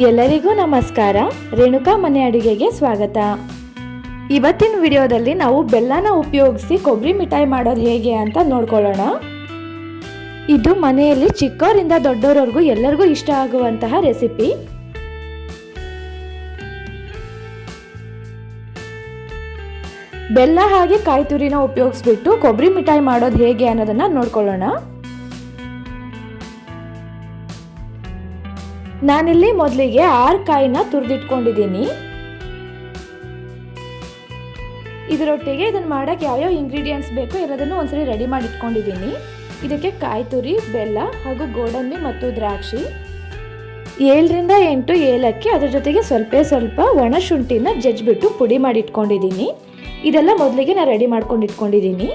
ಎಲ್ಲರಿಗೂ ನಮಸ್ಕಾರ. ರೇಣುಕಾ ಮನೆ ಅಡುಗೆಗೆ ಸ್ವಾಗತ. ಇವತ್ತಿನ ವಿಡಿಯೋದಲ್ಲಿ ನಾವು ಬೆಲ್ಲನ ಉಪಯೋಗಿಸಿ ಕೊಬ್ಬರಿ ಮಿಠಾಯಿ ಮಾಡೋದು ಹೇಗೆ ಅಂತ ನೋಡ್ಕೊಳ್ಳೋಣ. ಇದು ಮನೆಯಲ್ಲಿ ಚಿಕ್ಕವರಿಂದ ದೊಡ್ಡವರವರೆಗೂ ಎಲ್ಲರಿಗೂ ಇಷ್ಟ ಆಗುವಂತಹ ರೆಸಿಪಿ. ಬೆಲ್ಲ ಹಾಗೆ ಕಾಯಿ ತುರಿನ ಉಪಯೋಗಿಸ್ಬಿಟ್ಟು ಕೊಬ್ಬರಿ ಮಿಠಾಯಿ ಮಾಡೋದು ಹೇಗೆ ಅನ್ನೋದನ್ನ ನೋಡ್ಕೊಳ್ಳೋಣ. ನಾನಿಲ್ಲಿ ಮೊದಲಿಗೆ ಆರು ಕಾಯಿನ ತುರಿದಿಟ್ಕೊಂಡಿದ್ದೀನಿ. ಇದರೊಟ್ಟಿಗೆ ಇದನ್ನು ಮಾಡೋಕ್ಕೆ ಯಾವ್ಯಾವ ಇಂಗ್ರೀಡಿಯೆಂಟ್ಸ್ ಬೇಕು ಎಲ್ಲದನ್ನು ಒಂದ್ಸರಿ ರೆಡಿ ಮಾಡಿ ಇಟ್ಕೊಂಡಿದ್ದೀನಿ ಇದಕ್ಕೆ ಕಾಯಿ ತುರಿ, ಬೆಲ್ಲ ಹಾಗೂ ಗೋಡಂಬಿ ಮತ್ತು ದ್ರಾಕ್ಷಿ. ಏಳರಿಂದ ಎಂಟು ಏಲಕ್ಕಿ, ಅದ್ರ ಜೊತೆಗೆ ಸ್ವಲ್ಪ ಸ್ವಲ್ಪ ಒಣ ಶುಂಠಿನ ಜಜ್ಜಿಬಿಟ್ಟು ಪುಡಿ ಮಾಡಿ ಇಟ್ಕೊಂಡಿದ್ದೀನಿ ಇದೆಲ್ಲ ಮೊದಲಿಗೆ ನಾನು ರೆಡಿ ಮಾಡ್ಕೊಂಡು ಇಟ್ಕೊಂಡಿದ್ದೀನಿ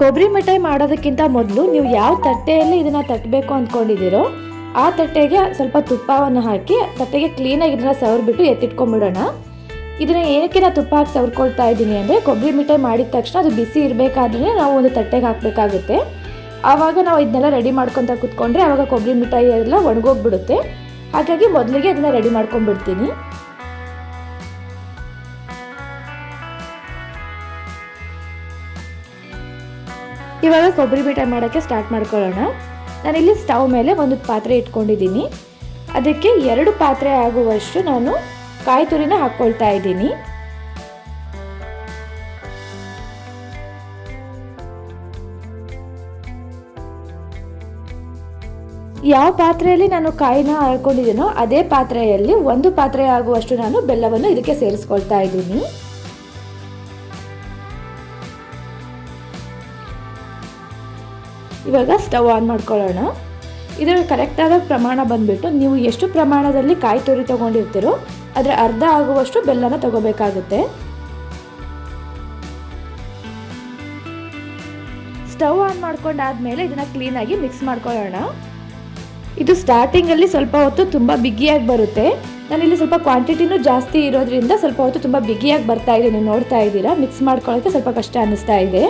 ಕೊಬ್ಬರಿ ಮಿಠಾಯಿ ಮಾಡೋದಕ್ಕಿಂತ ಮೊದಲು ನೀವು ಯಾವ ತಟ್ಟೆಯಲ್ಲಿ ಇದನ್ನು ತಟ್ಟಬೇಕು ಅಂದ್ಕೊಂಡಿದ್ದೀರೋ ಆ ತಟ್ಟೆಗೆ ಸ್ವಲ್ಪ ತುಪ್ಪವನ್ನು ಹಾಕಿ, ತಟ್ಟೆಗೆ ಕ್ಲೀನಾಗಿ ಇದನ್ನು ಸವರ್ಬಿಟ್ಟು ಎತ್ತಿಟ್ಕೊಂಡ್ಬಿಡೋಣ ಇದನ್ನು ಏನಕ್ಕೆ ನಾನು ತುಪ್ಪ ಹಾಕಿ ಸವರ್ಕೊಳ್ತಾ ಇದ್ದೀನಿ ಅಂದರೆ, ಕೊಬ್ಬರಿ ಮಿಠಾಯಿ ಮಾಡಿದ ತಕ್ಷಣ ಅದು ಬಿಸಿ ಇರಬೇಕಾದ್ರೆ ನಾವು ಒಂದು ತಟ್ಟೆಗೆ ಹಾಕಬೇಕಾಗುತ್ತೆ. ಆವಾಗ ನಾವು ಇದನ್ನೆಲ್ಲ ರೆಡಿ ಮಾಡ್ಕೊತ ಕೂತ್ಕೊಂಡ್ರೆ ಆವಾಗ ಕೊಬ್ಬರಿ ಮಿಠಾಯಿ ಎಲ್ಲ ಒಣಗೋಗ್ಬಿಡುತ್ತೆ. ಹಾಗಾಗಿ ಮೊದಲಿಗೆ ಅದನ್ನು ರೆಡಿ ಮಾಡ್ಕೊಂಡ್ಬಿಡ್ತೀನಿ. ಇವಾಗ ಕೊಬ್ಬರಿ ಮಿಠಾಯಿ ಮಾಡೋಕ್ಕೆ ಸ್ಟಾರ್ಟ್ ಮಾಡ್ಕೊಳ್ಳೋಣ. ನಾನಿಲ್ಲಿ ಸ್ಟವ್ ಮೇಲೆ ಒಂದು ಪಾತ್ರೆ ಇಟ್ಕೊಂಡಿದ್ದೀನಿ. ಅದಕ್ಕೆ ಎರಡು ಪಾತ್ರೆ ಆಗುವಷ್ಟು ನಾನು ಕಾಯಿ ತುರಿನ ಹಾಕ್ಕೊಳ್ತಾ ಇದ್ದೀನಿ. ಯಾವ ಪಾತ್ರೆಯಲ್ಲಿ ನಾನು ಕಾಯಿನ ಹಾಕೊಂಡಿದ್ದೀನೋ ಅದೇ ಪಾತ್ರೆಯಲ್ಲಿ ಒಂದು ಪಾತ್ರೆ ಆಗುವಷ್ಟು ನಾನು ಬೆಲ್ಲವನ್ನು ಇದಕ್ಕೆ ಸೇರಿಸ್ಕೊಳ್ತಾ ಇದ್ದೀನಿ. ಇವಾಗ ಸ್ಟವ್ ಆನ್ ಮಾಡ್ಕೊಳ್ಳೋಣ. ಇದರ ಕರೆಕ್ಟಾದ ಪ್ರಮಾಣ ಬಂದುಬಿಟ್ಟು ನೀವು ಎಷ್ಟು ಪ್ರಮಾಣದಲ್ಲಿ ಕಾಯಿ ತುರಿ ತೊಗೊಂಡಿರ್ತೀರೋ ಅದರ ಅರ್ಧ ಆಗುವಷ್ಟು ಬೆಲ್ಲನ ತಗೋಬೇಕಾಗುತ್ತೆ. ಸ್ಟವ್ ಆನ್ ಮಾಡ್ಕೊಂಡಾದ್ಮೇಲೆ ಇದನ್ನು ಕ್ಲೀನಾಗಿ ಮಿಕ್ಸ್ ಮಾಡ್ಕೊಳ್ಳೋಣ. ಇದು ಸ್ಟಾರ್ಟಿಂಗಲ್ಲಿ ಸ್ವಲ್ಪ ಹೊತ್ತು ತುಂಬ ಬಿಗಿಯಾಗಿ ಬರುತ್ತೆ. ನಾನಿಲ್ಲಿ ಸ್ವಲ್ಪ ಕ್ವಾಂಟಿಟಿನೂ ಜಾಸ್ತಿ ಇರೋದ್ರಿಂದ ಸ್ವಲ್ಪ ಹೊತ್ತು ತುಂಬ ಬಿಗಿಯಾಗಿ ಬರ್ತಾ ಇದೆ. ನೀವು ನೋಡ್ತಾ ಇದ್ದೀರಾ? ಮಿಕ್ಸ್ ಮಾಡ್ಕೊಳ್ಳೋಕ್ಕೆ ಸ್ವಲ್ಪ ಕಷ್ಟ ಅನ್ನಿಸ್ತಾ ಇದೆ.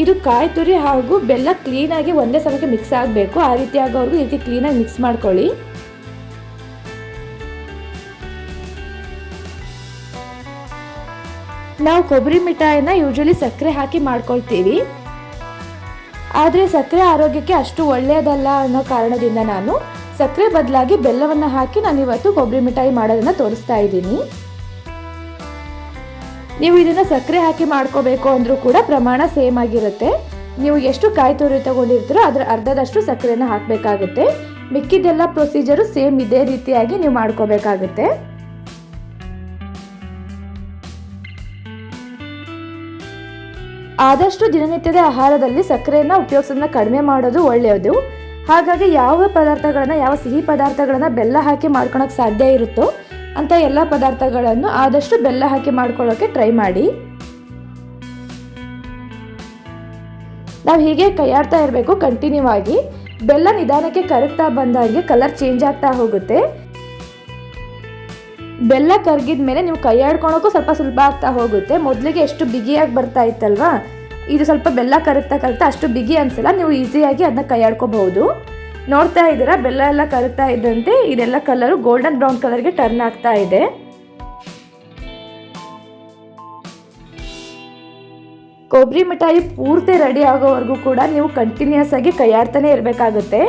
ಇದು ಕಾಯಿ ತುರಿ ಹಾಗೂ ಬೆಲ್ಲ ಕ್ಲೀನಾಗಿ ಒಂದೇ ಸಮಯಕ್ಕೆ ಮಿಕ್ಸ್ ಆಗಬೇಕು. ಆ ರೀತಿ ಆಗೋವರೆಗೂ ಈ ರೀತಿ ಕ್ಲೀನಾಗಿ ಮಿಕ್ಸ್ ಮಾಡ್ಕೊಳ್ಳಿ. ನಾವು ಕೊಬ್ಬರಿ ಮಿಠಾಯಿನ ಯೂಶಲಿ ಸಕ್ಕರೆ ಹಾಕಿ ಮಾಡ್ಕೊಳ್ತೀವಿ. ಆದರೆ ಸಕ್ಕರೆ ಆರೋಗ್ಯಕ್ಕೆ ಅಷ್ಟು ಒಳ್ಳೆಯದಲ್ಲ ಅನ್ನೋ ಕಾರಣದಿಂದ ನಾನು ಸಕ್ಕರೆ ಬದಲಾಗಿ ಬೆಲ್ಲವನ್ನು ಹಾಕಿ ನಾನು ಇವತ್ತು ಕೊಬ್ಬರಿ ಮಿಠಾಯಿ ಮಾಡೋದನ್ನು ತೋರಿಸ್ತಾ ಇದ್ದೀನಿ. ನೀವು ಇದನ್ನು ಸಕ್ಕರೆ ಹಾಕಿ ಮಾಡ್ಕೋಬೇಕು ಅಂದರೂ ಕೂಡ ಪ್ರಮಾಣ ಸೇಮ್ ಆಗಿರುತ್ತೆ. ನೀವು ಎಷ್ಟು ಕಾಯಿ ತುರಿ ತಗೊಂಡಿರ್ತೀರೋ ಅದರ ಅರ್ಧದಷ್ಟು ಸಕ್ಕರೆನ ಹಾಕಬೇಕಾಗುತ್ತೆ. ಮಿಕ್ಕಿದ್ದೆಲ್ಲ ಪ್ರೊಸೀಜರು ಸೇಮ್ ಇದೇ ರೀತಿಯಾಗಿ ನೀವು ಮಾಡ್ಕೋಬೇಕಾಗುತ್ತೆ. ಆದಷ್ಟು ದಿನನಿತ್ಯದ ಆಹಾರದಲ್ಲಿ ಸಕ್ಕರೆಯನ್ನು ಉಪಯೋಗಿಸೋದನ್ನ ಕಡಿಮೆ ಮಾಡೋದು ಒಳ್ಳೆಯದು. ಹಾಗಾಗಿ ಯಾವ ಪದಾರ್ಥಗಳನ್ನ, ಯಾವ ಸಿಹಿ ಪದಾರ್ಥಗಳನ್ನ ಬೆಲ್ಲ ಹಾಕಿ ಮಾಡ್ಕೊಳಕ್ಕೆ ಸಾಧ್ಯ ಇರುತ್ತೋ ಅಂತ ಎಲ್ಲ ಪದಾರ್ಥಗಳನ್ನು ಆದಷ್ಟು ಬೆಲ್ಲ ಹಾಕಿ ಮಾಡ್ಕೊಳ್ಳೋಕೆ ಟ್ರೈ ಮಾಡಿ. ನಾವು ಹೀಗೆ ಕೈಯಾಡ್ತಾ ಇರಬೇಕು ಕಂಟಿನ್ಯೂ ಆಗಿ. ಬೆಲ್ಲ ನಿಧಾನಕ್ಕೆ ಕರಗ್ತಾ ಬಂದಾಗೆ ಕಲರ್ ಚೇಂಜ್ ಆಗ್ತಾ ಹೋಗುತ್ತೆ. ಬೆಲ್ಲ ಕರಗಿದ ಮೇಲೆ ನೀವು ಕೈಯಾಡ್ಕೊಳೋಕ್ಕೂ ಸ್ವಲ್ಪ ಸುಲಭ ಆಗ್ತಾ ಹೋಗುತ್ತೆ. ಮೊದಲಿಗೆ ಎಷ್ಟು ಬಿಗಿಯಾಗಿ ಬರ್ತಾ ಇತ್ತಲ್ವಾ? ಇದು ಸ್ವಲ್ಪ ಬೆಲ್ಲ ಕರಗ್ತಾ ಕರಗ್ತಾ ಅಷ್ಟು ಬಿಗಿ ಅನ್ಸಲ್ಲ, ನೀವು ಈಸಿಯಾಗಿ ಅದನ್ನ ಕೈಯಾಡ್ಕೋಬಹುದು. ನೋಡ್ತಾ ಇದ್ದೀರಾ? ಬೆಲ್ಲ ಎಲ್ಲ ಕರಗ್ತಾ ಇದ್ದಂತೆ ಇದೆಲ್ಲ ಕಲರು ಗೋಲ್ಡನ್ ಬ್ರೌನ್ ಕಲರ್ಗೆ ಟರ್ನ್ ಆಗ್ತಾ ಇದೆ. ಕೊಬ್ಬರಿ ಮಿಠಾಯಿ ಪೂರ್ತಿ ರೆಡಿ ಆಗೋವರೆಗೂ ಕೂಡ ನೀವು ಕಂಟಿನ್ಯೂಸ್ ಆಗಿ ಕೈಯಾಡ್ತಾನೆ ಇರಬೇಕಾಗುತ್ತೆ.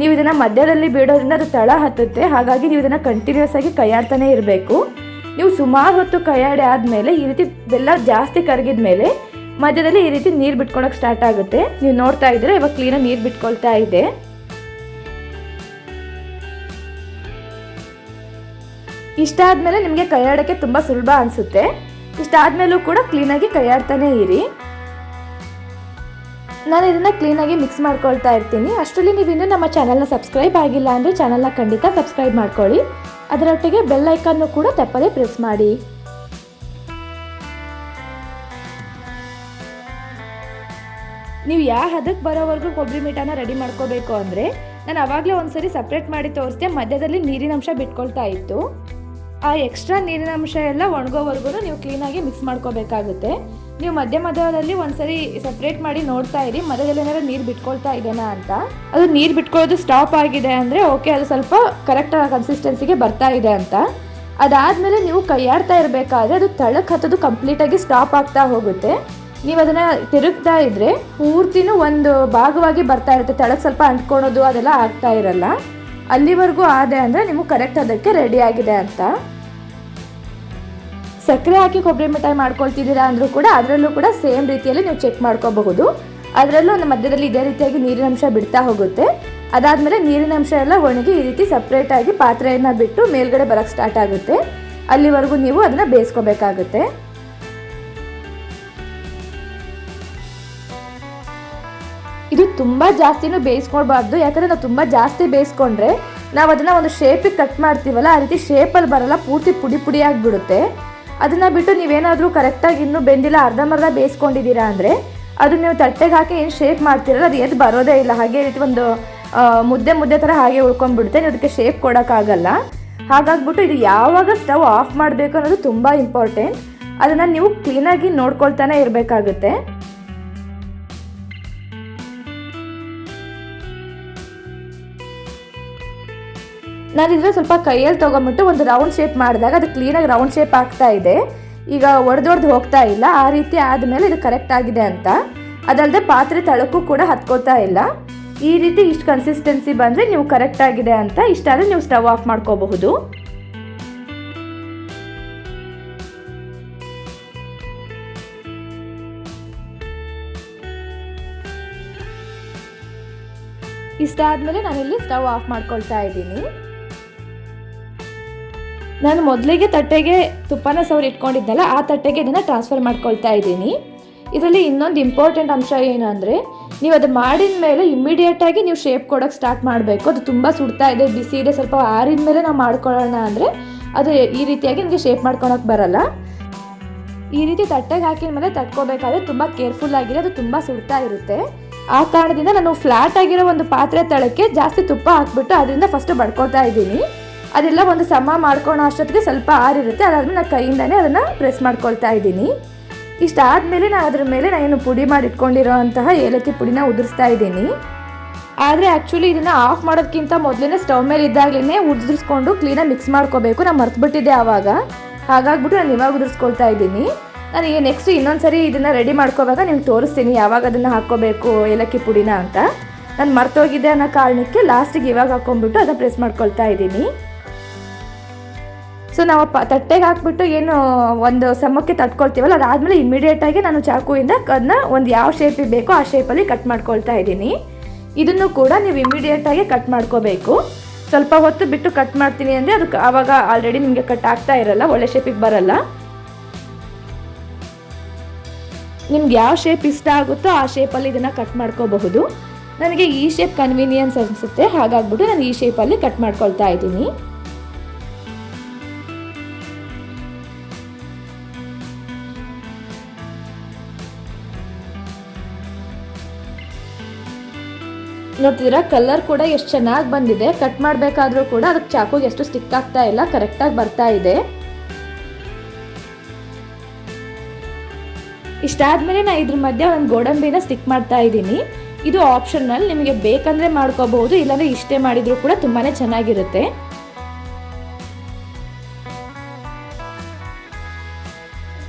ನೀವು ಇದನ್ನು ಮಧ್ಯದಲ್ಲಿ ಬಿಡೋದ್ರಿಂದ ಅದು ತಳ ಹತ್ತುತ್ತೆ, ಹಾಗಾಗಿ ನೀವು ಇದನ್ನು ಕಂಟಿನ್ಯೂಸ್ ಆಗಿ ಕೈಯಾಡ್ತಾನೆ ಇರಬೇಕು. ನೀವು ಸುಮಾರು ಹೊತ್ತು ಕೈಯಾಡಿ ಆದಮೇಲೆ ಈ ರೀತಿ ಬೆಲ್ಲ ಜಾಸ್ತಿ ಕರಗಿದ ಮೇಲೆ ಮಧ್ಯದಲ್ಲಿ ಈ ರೀತಿ ನೀರು ಬಿಟ್ಕೊಳಕ್ಕೆ ಸ್ಟಾರ್ಟ್ ಆಗುತ್ತೆ. ನೀವು ನೋಡ್ತಾ ಇದ್ರೆ ಇವಾಗ ಕ್ಲೀನಾಗಿ ನೀರು ಬಿಟ್ಕೊಳ್ತಾ ಇದೆ. ಇಷ್ಟಾದ್ಮೇಲೆ ನಿಮಗೆ ಕೈಯಾಡೋಕ್ಕೆ ತುಂಬ ಸುಲಭ ಅನಿಸುತ್ತೆ. ಇಷ್ಟಾದ್ಮೇಲೂ ಕೂಡ ಕ್ಲೀನಾಗಿ ಕೈಯಾಡ್ತಾನೇ ಇರಿ. ನಾನು ಇದನ್ನು ಕ್ಲೀನಾಗಿ ಮಿಕ್ಸ್ ಮಾಡ್ಕೊಳ್ತಾ ಇರ್ತೀನಿ. ಅಷ್ಟರಲ್ಲಿ ನೀವು ಇನ್ನೂ ನಮ್ಮ ಚಾನಲ್ನ ಸಬ್ಸ್ಕ್ರೈಬ್ ಆಗಿಲ್ಲ ಅಂದರೆ ಚಾನಲ್ನ ಖಂಡಿತ ಸಬ್ಸ್ಕ್ರೈಬ್ ಮಾಡ್ಕೊಳ್ಳಿ. ಅದರೊಟ್ಟಿಗೆ ಬೆಲ್ ಐಕನ್ನು ಕೂಡ ತಪ್ಪದೇ ಪ್ರೆಸ್ ಮಾಡಿ. ನೀವು ಯಾವ ಹದಕ್ಕೆ ಬರೋವರೆಗೂ ಕೊಬ್ಬರಿ ಮಿಠಾನ ರೆಡಿ ಮಾಡ್ಕೋಬೇಕು ಅಂದರೆ, ನಾನು ಅವಾಗಲೇ ಒಂದ್ಸರಿ ಸಪ್ರೇಟ್ ಮಾಡಿ ತೋರಿಸ್ದೆ, ಮಧ್ಯದಲ್ಲಿ ನೀರಿನ ಅಂಶ ಬಿಟ್ಕೊಳ್ತಾ ಇತ್ತು. ಆ ಎಕ್ಸ್ಟ್ರಾ ನೀರಿನ ಅಂಶ ಎಲ್ಲ ಒಣಗೋವರೆಗೂ ನೀವು ಕ್ಲೀನಾಗಿ ಮಿಕ್ಸ್ ಮಾಡ್ಕೋಬೇಕಾಗುತ್ತೆ. ನೀವು ಮಧ್ಯ ಮಧ್ಯದಲ್ಲಿ ಒಂದ್ಸರಿ ಸಪ್ರೇಟ್ ಮಾಡಿ ನೋಡ್ತಾ ಇರಿ, ಮಧ್ಯದಲ್ಲಿ ಏನಾದ್ರು ನೀರು ಬಿಟ್ಕೊಳ್ತಾ ಇದೆನಾ ಅಂತ. ಅದು ನೀರು ಬಿಟ್ಕೊಳ್ಳೋದು ಸ್ಟಾಪ್ ಆಗಿದೆ ಅಂದರೆ ಓಕೆ ಅದು ಸ್ವಲ್ಪ ಕರೆಕ್ಟ್ ಕನ್ಸಿಸ್ಟೆನ್ಸಿಗೆ ಬರ್ತಾ ಇದೆ ಅಂತ. ಅದಾದಮೇಲೆ ನೀವು ಕೈಯಾಡ್ತಾ ಇರಬೇಕಾದ್ರೆ ಅದು ತಳಕ್ಕೆ ಹತ್ತೋದು ಕಂಪ್ಲೀಟಾಗಿ ಸ್ಟಾಪ್ ಆಗ್ತಾ ಹೋಗುತ್ತೆ. ನೀವು ಅದನ್ನು ತಿರುಗ್ತಾ ಇದ್ರೆ ಪೂರ್ತಿನೂ ಒಂದು ಭಾಗವಾಗಿ ಬರ್ತಾ ಇರುತ್ತೆ. ತಳಕ್ಕೆ ಸ್ವಲ್ಪ ಅಂಟ್ಕೊಳೋದು ಅದೆಲ್ಲ ಆಗ್ತಾ ಇರಲ್ಲ. ಅಲ್ಲಿವರೆಗೂ ಆದೆ ಅಂದರೆ ನಿಮಗೆ ಕರೆಕ್ಟ್ ಅದಕ್ಕೆ ರೆಡಿ ಆಗಿದೆ ಅಂತ. ಸಕ್ಕರೆ ಹಾಕಿ ಕೊಬ್ಬರಿ ಮಿಠಾಯಿ ಮಾಡ್ಕೊಳ್ತಿದ್ದೀರಾ ಅಂದರೂ ಕೂಡ ಅದರಲ್ಲೂ ಕೂಡ ಸೇಮ್ ರೀತಿಯಲ್ಲಿ ನೀವು ಚೆಕ್ ಮಾಡ್ಕೋಬಹುದು. ಅದರಲ್ಲೂ ಒಂದು ಮಧ್ಯದಲ್ಲಿ ಇದೇ ರೀತಿಯಾಗಿ ನೀರಿನ ಅಂಶ ಬಿಡ್ತಾ ಹೋಗುತ್ತೆ. ಅದಾದಮೇಲೆ ನೀರಿನ ಅಂಶ ಎಲ್ಲ ಒಣಗಿ ಈ ರೀತಿ ಸಪ್ರೇಟಾಗಿ ಪಾತ್ರೆಯನ್ನು ಬಿಟ್ಟು ಮೇಲ್ಗಡೆ ಬರೋಕ್ಕೆ ಸ್ಟಾರ್ಟ್ ಆಗುತ್ತೆ. ಅಲ್ಲಿವರೆಗೂ ನೀವು ಅದನ್ನು ಬೇಯಿಸ್ಕೋಬೇಕಾಗುತ್ತೆ. ತುಂಬ ಜಾಸ್ತಿನೂ ಬೇಯಿಸ್ಕೊಳ್ಬಾರ್ದು. ಯಾಕಂದರೆ ನಾವು ತುಂಬ ಜಾಸ್ತಿ ಬೇಯಿಸ್ಕೊಂಡ್ರೆ ನಾವು ಅದನ್ನು ಒಂದು ಶೇಪಿಗೆ ಕಟ್ ಮಾಡ್ತೀವಲ್ಲ, ಆ ರೀತಿ ಶೇಪಲ್ಲಿ ಬರಲ್ಲ, ಪೂರ್ತಿ ಪುಡಿ ಪುಡಿ ಆಗಿಬಿಡುತ್ತೆ. ಅದನ್ನು ಬಿಟ್ಟು ನೀವೇನಾದರೂ ಕರೆಕ್ಟಾಗಿ ಇನ್ನೂ ಬೆಂದಿಲ್ಲ ಅರ್ಧಂಬರ್ಧ ಬೇಯಿಸ್ಕೊಂಡಿದ್ದೀರಾ ಅಂದರೆ, ಅದು ನೀವು ತಟ್ಟೆಗೆ ಹಾಕಿ ಏನು ಶೇಪ್ ಮಾಡ್ತೀರಲ್ಲ, ಅದು ಎದ್ದು ಬರೋದೇ ಇಲ್ಲ. ಹಾಗೆ ರೀತಿ ಒಂದು ಮುದ್ದೆ ಮುದ್ದೆ ಥರ ಹಾಗೆ ಉಳ್ಕೊಂಡ್ಬಿಡುತ್ತೆ. ನೀವು ಅದಕ್ಕೆ ಶೇಪ್ ಕೊಡೋಕ್ಕಾಗಲ್ಲ. ಹಾಗಾಗ್ಬಿಟ್ಟು ಇದು ಯಾವಾಗ ಸ್ಟವ್ ಆಫ್ ಮಾಡಬೇಕು ಅನ್ನೋದು ತುಂಬ ಇಂಪಾರ್ಟೆಂಟ್ ಅದನ್ನು ನೀವು ಕ್ಲೀನಾಗಿ ನೋಡ್ಕೊಳ್ತಾನೆ ಇರಬೇಕಾಗುತ್ತೆ. ನಾನು ಇದನ್ನ ಸ್ವಲ್ಪ ಕೈಯಲ್ಲಿ ತೊಗೊಂಬಿಟ್ಟು ಒಂದು ರೌಂಡ್ ಶೇಪ್ ಮಾಡಿದಾಗ ಅದು ಕ್ಲೀನಾಗಿ ರೌಂಡ್ ಶೇಪ್ ಆಗ್ತಾ ಇದೆ. ಈಗ ಒಡೆದೊಡ್ದು ಹೋಗ್ತಾ ಇಲ್ಲ. ಆ ರೀತಿ ಆದಮೇಲೆ ಇದು ಕರೆಕ್ಟ್ ಆಗಿದೆ ಅಂತ. ಅದಲ್ಲದೆ ಪಾತ್ರೆ ತಳಕು ಕೂಡ ಹತ್ಕೋತಾ ಇಲ್ಲ. ಈ ರೀತಿ ಇಷ್ಟು ಕನ್ಸಿಸ್ಟೆನ್ಸಿ ಬಂದರೆ ನೀವು ಕರೆಕ್ಟ್ ಆಗಿದೆ ಅಂತ. ಇಷ್ಟಾದರೆ ನೀವು ಸ್ಟವ್ ಆಫ್ ಮಾಡ್ಕೋಬಹುದು. ಇಷ್ಟಾದ್ಮೇಲೆ ನಾನಿಲ್ಲಿ ಸ್ಟವ್ ಆಫ್ ಮಾಡ್ಕೊಳ್ತಾ ಇದ್ದೀನಿ. ನಾನು ಮೊದಲಿಗೆ ತಟ್ಟೆಗೆ ತುಪ್ಪನ ಸೌರ್ ಇಟ್ಕೊಂಡಿದ್ದಲ್ಲ, ಆ ತಟ್ಟೆಗೆ ಇದನ್ನು ಟ್ರಾನ್ಸ್ಫರ್ ಮಾಡ್ಕೊಳ್ತಾ ಇದ್ದೀನಿ. ಇದರಲ್ಲಿ ಇನ್ನೊಂದು ಇಂಪಾರ್ಟೆಂಟ್ ಅಂಶ ಏನು ಅಂದರೆ, ನೀವು ಅದು ಮಾಡಿದ ಮೇಲೆ ಇಮ್ಮಿಡಿಯೇಟಾಗಿ ನೀವು ಶೇಪ್ ಕೊಡೋಕ್ಕೆ ಸ್ಟಾರ್ಟ್ ಮಾಡಬೇಕು. ಅದು ತುಂಬ ಸುಡ್ತಾ ಇದೆ, ಬಿಸಿ ಇದೆ, ಸ್ವಲ್ಪ ಆರಿದ ಮೇಲೆ ನಾವು ಮಾಡ್ಕೊಳ್ಳೋಣ ಅಂದರೆ ಅದು ಈ ರೀತಿಯಾಗಿ ನಿಮಗೆ ಶೇಪ್ ಮಾಡ್ಕೊಳಕ್ಕೆ ಬರಲ್ಲ. ಈ ರೀತಿ ತಟ್ಟೆಗೆ ಹಾಕಿದ ಮೇಲೆ ತಟ್ಕೋಬೇಕಾದ್ರೆ ತುಂಬ ಕೇರ್ಫುಲ್ ಆಗಿದೆ, ಅದು ತುಂಬ ಸುಡ್ತಾ ಇರುತ್ತೆ. ಆ ಕಾರಣದಿಂದ ನಾನು ಫ್ಲಾಟ್ ಆಗಿರೋ ಒಂದು ಪಾತ್ರೆ ತಳಕ್ಕೆ ಜಾಸ್ತಿ ತುಪ್ಪ ಹಾಕ್ಬಿಟ್ಟು ಅದರಿಂದ ಫಸ್ಟ್ ಬಡ್ಕೊಳ್ತಾ ಇದ್ದೀನಿ. ಅದೆಲ್ಲ ಒಂದು ಸಮ ಮಾಡ್ಕೊಳ್ಳೋ ಅಷ್ಟೊತ್ತಿಗೆ ಸ್ವಲ್ಪ ಆರಿರುತ್ತೆ. ಅದಾದ್ಮೇಲೆ ನಾನು ಕೈಯಿಂದನೇ ಅದನ್ನು ಪ್ರೆಸ್ ಮಾಡ್ಕೊಳ್ತಾ ಇದ್ದೀನಿ. ಇಷ್ಟಾದಮೇಲೆ ನಾನು ಅದ್ರ ಮೇಲೆ ನಾನು ಏನು ಪುಡಿ ಮಾಡಿ ಇಟ್ಕೊಂಡಿರೋ ಅಂತಹ ಏಲಕ್ಕಿ ಪುಡಿನ ಉದುರಿಸ್ತಾ ಇದ್ದೀನಿ. ಆದರೆ ಆ್ಯಕ್ಚುಲಿ ಇದನ್ನು ಆಫ್ ಮಾಡೋದಕ್ಕಿಂತ ಮೊದಲೇ ಸ್ಟವ್ ಮೇಲೆ ಇದ್ದಾಗಲೇ ಉದುರಿಸ್ಕೊಂಡು ಕ್ಲೀನಾಗಿ ಮಿಕ್ಸ್ ಮಾಡ್ಕೋಬೇಕು. ನಾನು ಮರ್ತುಬಿಟ್ಟಿದ್ದೆ ಆವಾಗ. ಹಾಗಾಗ್ಬಿಟ್ಟು ನಾನು ಇವಾಗ ಉದುರಿಸ್ಕೊಳ್ತಾ ಇದ್ದೀನಿ. ನಾನು ಈಗ ನೆಕ್ಸ್ಟ್ ಇನ್ನೊಂದು ಸರಿ ಇದನ್ನು ರೆಡಿ ಮಾಡ್ಕೋವಾಗ ನಿಮ್ಗೆ ತೋರಿಸ್ತೀನಿ ಯಾವಾಗ ಅದನ್ನು ಹಾಕ್ಕೋಬೇಕು ಏಲಕ್ಕಿ ಪುಡಿನ ಅಂತ. ನಾನು ಮರ್ತೋಗಿದ್ದೆ ಅನ್ನೋ ಕಾರಣಕ್ಕೆ ಲಾಸ್ಟಿಗೆ ಇವಾಗ ಹಾಕ್ಕೊಂಡ್ಬಿಟ್ಟು ಅದನ್ನು ಪ್ರೆಸ್ ಮಾಡ್ಕೊಳ್ತಾ ಇದ್ದೀನಿ. ಸೊ ನಾವು ಪ ತಟ್ಟೆಗೆ ಹಾಕ್ಬಿಟ್ಟು ಏನು, ಒಂದು ಸಮಕ್ಕೆ ತಟ್ಕೊಳ್ತೀವಲ್ಲ, ಅದಾದಮೇಲೆ ಇಮಿಡಿಯೇಟಾಗಿ ನಾನು ಚಾಕುವಿಂದ ಅದನ್ನ ಒಂದು ಯಾವ ಶೇಪಿಗೆ ಬೇಕೋ ಆ ಶೇಪಲ್ಲಿ ಕಟ್ ಮಾಡ್ಕೊಳ್ತಾ ಇದ್ದೀನಿ. ಇದನ್ನು ಕೂಡ ನೀವು ಇಮಿಡಿಯೇಟಾಗಿ ಕಟ್ ಮಾಡ್ಕೋಬೇಕು. ಸ್ವಲ್ಪ ಹೊತ್ತು ಬಿಟ್ಟು ಕಟ್ ಮಾಡ್ತೀನಿ ಅಂದರೆ ಅದಕ್ಕೆ ಆವಾಗ ಆಲ್ರೆಡಿ ನಿಮಗೆ ಕಟ್ ಆಗ್ತಾ ಇರಲ್ಲ, ಒಳ್ಳೆ ಶೇಪಿಗೆ ಬರಲ್ಲ. ನಿಮ್ಗೆ ಯಾವ ಶೇಪ್ ಇಷ್ಟ ಆಗುತ್ತೋ ಆ ಶೇಪಲ್ಲಿ ಇದನ್ನು ಕಟ್ ಮಾಡ್ಕೋಬಹುದು. ನನಗೆ ಈ ಶೇಪ್ ಕನ್ವೀನಿಯನ್ಸ್ ಅನಿಸುತ್ತೆ, ಹಾಗಾಗ್ಬಿಟ್ಟು ನಾನು ಈ ಶೇಪಲ್ಲಿ ಕಟ್ ಮಾಡ್ಕೊಳ್ತಾ ಇದ್ದೀನಿ. ನೋಡ್ತಿದ್ದೀರಾ? ಕಲರ್ ಕೂಡ ಎಷ್ಟು ಚೆನ್ನಾಗಿ ಬಂದಿದೆ. ಕಟ್ ಮಾಡಬೇಕಾದ್ರೂ ಕೂಡ ಅದಕ್ಕೆ ಚಾಕುಗೆ ಎಷ್ಟು ಸ್ಟಿಕ್ ಆಗ್ತಾ ಇಲ್ಲ ಕರೆಕ್ಟಾಗಿ ಬರ್ತಾ ಇದೆ. ಇಷ್ಟಾದ್ಮೇಲೆ ನಾನು ಇದ್ರ ಮಧ್ಯೆ ಒಂದು ಗೋಡಂಬಿನ ಸ್ಟಿಕ್ ಮಾಡ್ತಾ ಇದ್ದೀನಿ. ಇದು ಆಪ್ಷನಲ್ ನಿಮಗೆ ಬೇಕಂದ್ರೆ ಮಾಡ್ಕೋಬಹುದು ಇಲ್ಲಾಂದ್ರೆ ಇಷ್ಟೇ ಮಾಡಿದರೂ ಕೂಡ ತುಂಬಾನೇ ಚೆನ್ನಾಗಿರುತ್ತೆ.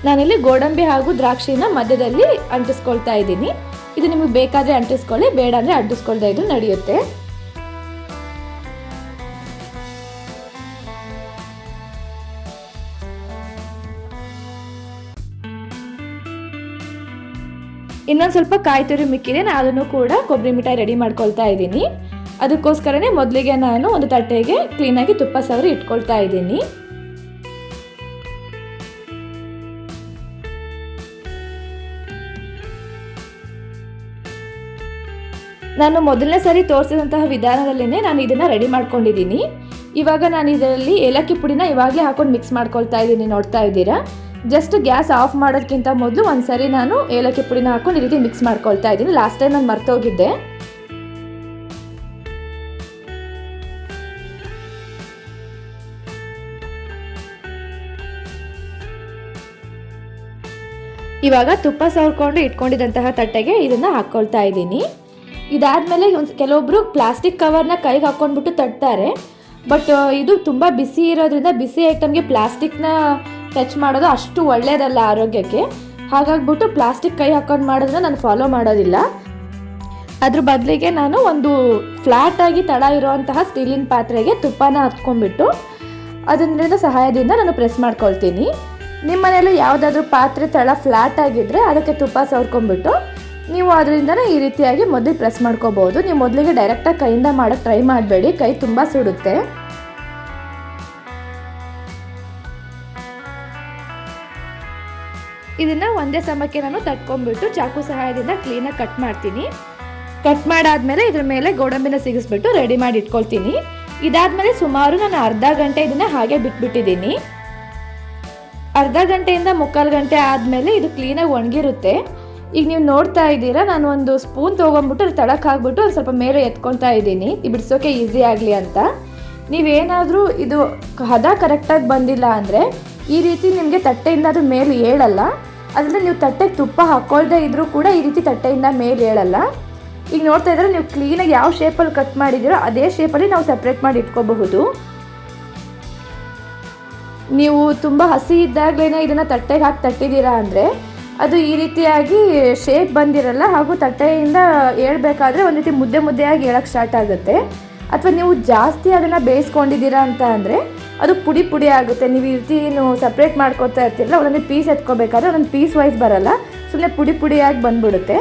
ನಾನಿಲ್ಲಿ ಗೋಡಂಬಿ ಹಾಗೂ ದ್ರಾಕ್ಷಿನ ಮಧ್ಯದಲ್ಲಿ ಅಂಟಿಸ್ಕೊಳ್ತಾ ಇದ್ದೀನಿ. ಇದು ನಿಮಗೆ ಬೇಕಾದರೆ ಅಂಟಿಸ್ಕೊಳ್ಳಿ, ಬೇಡ ಅಂದರೆ ಅಂಟಿಸ್ಕೊಳ್ದೆ ಇದು ನಡೆಯುತ್ತೆ. ಇನ್ನೊಂದು ಸ್ವಲ್ಪ ಕಾಯಿ ತುರಿ ಮಿಕ್ಕಿದೆ ನಾನು ಅದನ್ನು ಕೂಡ ಕೊಬ್ಬರಿ ಮಿಠಾಯಿ ರೆಡಿ ಮಾಡ್ಕೊಳ್ತಾ ಇದ್ದೀನಿ. ಅದಕ್ಕೋಸ್ಕರನೇ ಮೊದಲಿಗೆ ನಾನು ಒಂದು ತಟ್ಟೆಗೆ ಕ್ಲೀನಾಗಿ ತುಪ್ಪ ಸವರಿ ಇಟ್ಕೊಳ್ತಾ ಇದ್ದೀನಿ. ನಾನು ಮೊದಲನೇ ಸಾರಿ ತೋರಿಸಿದಂತಹ ವಿಧಾನದಲ್ಲೇ ನಾನು ಇದನ್ನು ರೆಡಿ ಮಾಡ್ಕೊಂಡಿದ್ದೀನಿ. ಇವಾಗ ನಾನು ಇದರಲ್ಲಿ ಏಲಕ್ಕಿ ಪುಡಿನ ಇವಾಗಲೇ ಹಾಕೊಂಡು ಮಿಕ್ಸ್ ಮಾಡ್ಕೊಳ್ತಾ ಇದ್ದೀನಿ ನೋಡ್ತಾ ಇದ್ದೀರಾ? ಜಸ್ಟ್ ಗ್ಯಾಸ್ ಆಫ್ ಮಾಡೋದಕ್ಕಿಂತ ಮೊದಲು ಒಂದು ಸರಿ ನಾನು ಏಲಕ್ಕಿ ಪುಡಿನ ಹಾಕೊಂಡು ಈ ರೀತಿ ಮಿಕ್ಸ್ ಮಾಡ್ಕೊಳ್ತಾ ಇದ್ದೀನಿ. ಲಾಸ್ಟ್ ಟೈಮ್ ನಾನು ಮರ್ತೋಗಿದ್ದೆ. ಇವಾಗ ತುಪ್ಪ ಸವರ್ಕೊಂಡು ಇಟ್ಕೊಂಡಿದ್ದಂತಹ ತಟ್ಟೆಗೆ ಇದನ್ನು ಹಾಕ್ಕೊಳ್ತಾ ಇದ್ದೀನಿ. ಇದಾದಮೇಲೆ ಒಂದು ಕೆಲವೊಬ್ಬರು ಪ್ಲಾಸ್ಟಿಕ್ ಕವರ್ನ ಕೈಗೆ ಹಾಕ್ಕೊಂಡ್ಬಿಟ್ಟು ತಟ್ತಾರೆ. ಬಟ್ ಇದು ತುಂಬ ಬಿಸಿ ಇರೋದ್ರಿಂದ ಬಿಸಿ ಐಟಮ್ಗೆ ಪ್ಲಾಸ್ಟಿಕ್ನ ಟಚ್ ಮಾಡೋದು ಅಷ್ಟು ಒಳ್ಳೆಯದಲ್ಲ ಆರೋಗ್ಯಕ್ಕೆ. ಹಾಗಾಗ್ಬಿಟ್ಟು ಪ್ಲಾಸ್ಟಿಕ್ ಕೈ ಹಾಕೊಂಡು ಮಾಡೋದನ್ನ ನಾನು ಫಾಲೋ ಮಾಡೋದಿಲ್ಲ. ಅದ್ರ ಬದಲಿಗೆ ನಾನು ಒಂದು ಫ್ಲಾಟ್ ಆಗಿ ತಳ ಇರುವಂತಹ ಸ್ಟೀಲಿನ ಪಾತ್ರೆಗೆ ತುಪ್ಪನ ಹತ್ಕೊಂಡ್ಬಿಟ್ಟು ಅದರಿಂದ ಸಹಾಯದಿಂದ ನಾನು ಪ್ರೆಸ್ ಮಾಡ್ಕೊಳ್ತೀನಿ. ನಿಮ್ಮ ಮನೇಲಿ ಯಾವುದಾದ್ರೂ ಪಾತ್ರೆ ತಳ ಫ್ಲಾಟ್ ಆಗಿದ್ದರೆ ಅದಕ್ಕೆ ತುಪ್ಪ ಸವರ್ಕೊಂಡ್ಬಿಟ್ಟು ನೀವು ಅದರಿಂದನೇ ಈ ರೀತಿಯಾಗಿ ಮೊದಲು ಪ್ರೆಸ್ ಮಾಡ್ಕೋಬಹುದು. ನೀವು ಮೊದಲಿಗೆ ಡೈರೆಕ್ಟಾಗಿ ಕೈಯಿಂದ ಮಾಡೋಕ್ಕೆ ಟ್ರೈ ಮಾಡಬೇಡಿ. ಕೈ ತುಂಬ ಸುಡುತ್ತೆ. ಇದನ್ನ ಒಂದೇ ಸಮಕ್ಕೆ ನಾನು ತಟ್ಕೊಂಡ್ಬಿಟ್ಟು ಚಾಕು ಸಹಾಯದಿಂದ ಕ್ಲೀನಾಗಿ ಕಟ್ ಮಾಡ್ತೀನಿ. ಕಟ್ ಮಾಡಾದ್ಮೇಲೆ ಇದ್ರ ಮೇಲೆ ಗೋಡಂಬಿನ ಸಿಗಿಸ್ಬಿಟ್ಟು ರೆಡಿ ಮಾಡಿ ಇಟ್ಕೊಳ್ತೀನಿ. ಇದಾದ್ಮೇಲೆ ಸುಮಾರು ನಾನು ಅರ್ಧ ಗಂಟೆ ಇದನ್ನ ಹಾಗೆ ಬಿಟ್ಬಿಟ್ಟಿದ್ದೀನಿ. ಅರ್ಧ ಗಂಟೆಯಿಂದ ಮುಕ್ಕಾಲು ಗಂಟೆ ಆದಮೇಲೆ ಇದು ಕ್ಲೀನಾಗಿ ಒಣಗಿರುತ್ತೆ. ಈಗ ನೀವು ನೋಡ್ತಾ ಇದ್ದೀರಾ, ನಾನು ಒಂದು ಸ್ಪೂನ್ ತೊಗೊಂಡ್ಬಿಟ್ಟು ಅದು ತಳಕ್ಕೆ ಹಾಕ್ಬಿಟ್ಟು ಅದು ಸ್ವಲ್ಪ ಮೇಲೆ ಎತ್ಕೊಳ್ತಾ ಇದ್ದೀನಿ. ಬಿಡಿಸೋಕೆ ಈಸಿ ಆಗಲಿ ಅಂತ. ನೀವೇನಾದರೂ ಇದು ಹದ ಕರೆಕ್ಟಾಗಿ ಬಂದಿಲ್ಲ ಅಂದರೆ ಈ ರೀತಿ ನಿಮಗೆ ತಟ್ಟೆಯಿಂದ ಅದು ಮೇಲೆ ಏಳಲ್ಲ. ಅದರಿಂದ ನೀವು ತಟ್ಟೆಗೆ ತುಪ್ಪ ಹಾಕ್ಕೊಳ್ದೇ ಇದ್ರೂ ಕೂಡ ಈ ರೀತಿ ತಟ್ಟೆಯಿಂದ ಮೇಲೆ ಏಳಲ್ಲ. ಈಗ ನೋಡ್ತಾ ಇದ್ರೆ ನೀವು ಕ್ಲೀನಾಗಿ ಯಾವ ಶೇಪಲ್ಲಿ ಕಟ್ ಮಾಡಿದ್ದೀರೋ ಅದೇ ಶೇಪಲ್ಲಿ ನಾವು ಸಪ್ರೇಟ್ ಮಾಡಿ ಇಟ್ಕೋಬಹುದು. ನೀವು ತುಂಬ ಹಸಿ ಇದ್ದಾಗಲೇ ಇದನ್ನು ತಟ್ಟೆಗೆ ಹಾಕಿ ತಟ್ಟಿದ್ದೀರಾ ಅಂದರೆ ಅದು ಈ ರೀತಿಯಾಗಿ ಶೇಪ್ ಬಂದಿರಲ್ಲ, ಹಾಗೂ ತಟ್ಟೆಯಿಂದ ಹೇಳ್ಬೇಕಾದ್ರೆ ಒಂದು ರೀತಿ ಮುದ್ದೆ ಮುದ್ದೆಯಾಗಿ ಹೇಳಕ್ಕೆ ಸ್ಟಾರ್ಟ್ ಆಗುತ್ತೆ. ಅಥವಾ ನೀವು ಜಾಸ್ತಿ ಅದನ್ನು ಬೇಯಿಸ್ಕೊಂಡಿದ್ದೀರಾ ಅಂತ ಅಂದರೆ, ಅದು ಪುಡಿ ಪುಡಿ ಆಗುತ್ತೆ. ನೀವು ಈ ರೀತಿ ನೀವು ಸಪ್ರೇಟ್ ಮಾಡ್ಕೊತಾ ಇರ್ತೀರಲ್ಲ, ಒಂದೊಂದು ಪೀಸ್ ಎತ್ಕೋಬೇಕಾದ್ರೆ ಒಂದೊಂದು ಪೀಸ್ ವೈಸ್ ಬರಲ್ಲ ಸುಮ್ಮನೆ ಪುಡಿ ಪುಡಿಯಾಗಿ ಬಂದ್ಬಿಡುತ್ತೆ.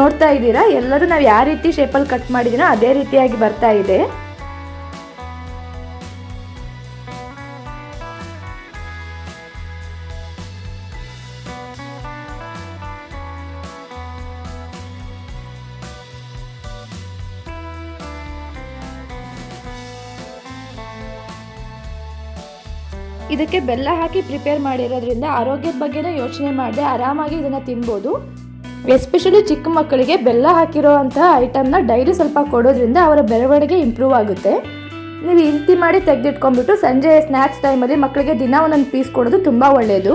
ನೋಡ್ತಾ ಇದ್ದೀರಾ? ಎಲ್ಲರೂ ನಾವು ಯಾವ ರೀತಿ ಶೇಪಲ್ಲಿ ಕಟ್ ಮಾಡಿದ್ದೀನೋ, ಅದೇ ರೀತಿಯಾಗಿ ಬರ್ತಾ ಇದೆ. ಇದಕ್ಕೆ ಬೆಲ್ಲ ಹಾಕಿ ಪ್ರಿಪೇರ್ ಮಾಡಿರೋದ್ರಿಂದ ಆರೋಗ್ಯದ ಬಗ್ಗೆನೇ ಯೋಚನೆ ಮಾಡದೆ ಆರಾಮಾಗಿ ಇದನ್ನು ತಿನ್ಬೋದು. ಎಸ್ಪೆಷಲಿ ಚಿಕ್ಕ ಮಕ್ಕಳಿಗೆ ಬೆಲ್ಲ ಹಾಕಿರೋ ಅಂತಹ ಐಟಮ್ನ ಡೈಲಿ ಸ್ವಲ್ಪ ಕೊಡೋದ್ರಿಂದ ಅವರ ಬೆಳವಣಿಗೆ ಇಂಪ್ರೂವ್ ಆಗುತ್ತೆ. ನೀವು ಈ ಮಾಡಿ ತೆಗೆದಿಟ್ಕೊಂಡ್ಬಿಟ್ಟು ಸಂಜೆ ಸ್ನ್ಯಾಕ್ಸ್ ಟೈಮಲ್ಲಿ ಮಕ್ಕಳಿಗೆ ದಿನ ಒಂದೊಂದು ಪೀಸ್ ಕೊಡೋದು ತುಂಬ ಒಳ್ಳೆಯದು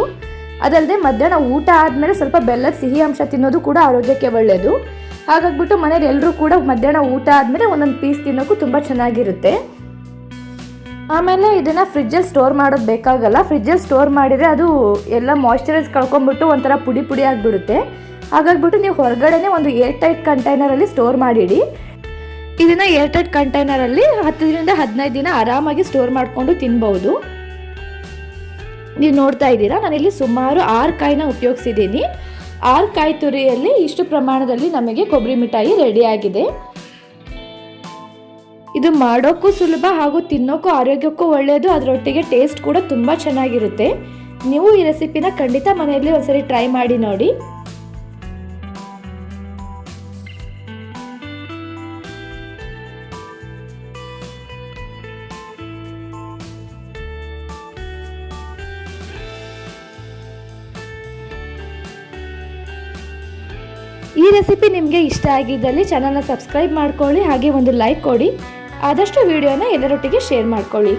ಅದಲ್ಲದೆ ಮಧ್ಯಾಹ್ನ ಊಟ ಆದಮೇಲೆ ಸ್ವಲ್ಪ ಬೆಲ್ಲದ ಸಿಹಿ ಅಂಶ ತಿನ್ನೋದು ಕೂಡ ಆರೋಗ್ಯಕ್ಕೆ ಒಳ್ಳೆಯದು ಹಾಗಾಗ್ಬಿಟ್ಟು ಮನೇಲಿ ಎಲ್ಲರೂ ಕೂಡ ಮಧ್ಯಾಹ್ನ ಊಟ ಆದಮೇಲೆ ಒಂದೊಂದು ಪೀಸ್ ತಿನ್ನೋಕ್ಕೂ ತುಂಬ ಚೆನ್ನಾಗಿರುತ್ತೆ. ಆಮೇಲೆ ಇದನ್ನು ಫ್ರಿಜ್ಜಲ್ಲಿ ಸ್ಟೋರ್ ಮಾಡೋದು ಬೇಕಾಗಲ್ಲ. ಫ್ರಿಜ್ಜಲ್ಲಿ ಸ್ಟೋರ್ ಮಾಡಿದರೆ ಅದು ಎಲ್ಲ ಮಾಯ್ಶ್ಚರೈಸ್ ಕಳ್ಕೊಂಬಿಟ್ಟು ಒಂಥರ ಪುಡಿ ಪುಡಿ ಆಗಿಬಿಡುತ್ತೆ. ಹಾಗಾಗ್ಬಿಟ್ಟು ನೀವು ಹೊರಗಡೆನೇ ಒಂದು ಏರ್ ಟೈಟ್ ಕಂಟೈನರಲ್ಲಿ ಸ್ಟೋರ್ ಮಾಡಿಡಿ. ಇದನ್ನು ಏರ್ ಟೈಟ್ ಕಂಟೈನರಲ್ಲಿ ಹತ್ತರಿಂದ ಹದಿನೈದು ದಿನ ಆರಾಮಾಗಿ ಸ್ಟೋರ್ ಮಾಡಿಕೊಂಡು ತಿನ್ಬೋದು. ನೀವು ನೋಡ್ತಾ ಇದ್ದೀರಾ, ನಾನಿಲ್ಲಿ ಸುಮಾರು ಆರು ಕಾಯಿನ ಉಪಯೋಗಿಸಿದ್ದೀನಿ. ಆರು ಕಾಯಿ ತುರಿಯಲ್ಲಿ ಇಷ್ಟು ಪ್ರಮಾಣದಲ್ಲಿ ನಮಗೆ ಕೊಬ್ಬರಿ ಮಿಠಾಯಿ ರೆಡಿಯಾಗಿದೆ ಇದು ಮಾಡೋಕ್ಕೂ ಸುಲಭ ಹಾಗೂ ತಿನ್ನೋಕ್ಕೂ ಆರೋಗ್ಯಕ್ಕೂ ಒಳ್ಳೆಯದು. ಅದರೊಟ್ಟಿಗೆ ಟೇಸ್ಟ್ ಕೂಡ ತುಂಬ ಚೆನ್ನಾಗಿರುತ್ತೆ. ನೀವು ಈ ರೆಸಿಪಿನ ಖಂಡಿತ ಮನೆಯಲ್ಲಿ ಒಂದ್ಸರಿ ಟ್ರೈ ಮಾಡಿ ನೋಡಿ. ಈ ರೆಸಿಪಿ ನಿಮಗೆ ಇಷ್ಟ ಆಗಿದ್ದಲ್ಲಿ ಚಾನಲ್ನ ಸಬ್ಸ್ಕ್ರೈಬ್ ಮಾಡ್ಕೊಳ್ಳಿ, ಹಾಗೆ ಒಂದು ಲೈಕ್ ಕೊಡಿ. ಆದಷ್ಟು ವಿಡಿಯೋನ ಎಲ್ಲರೊಟ್ಟಿಗೆ ಶೇರ್ ಮಾಡ್ಕೊಳ್ಳಿ.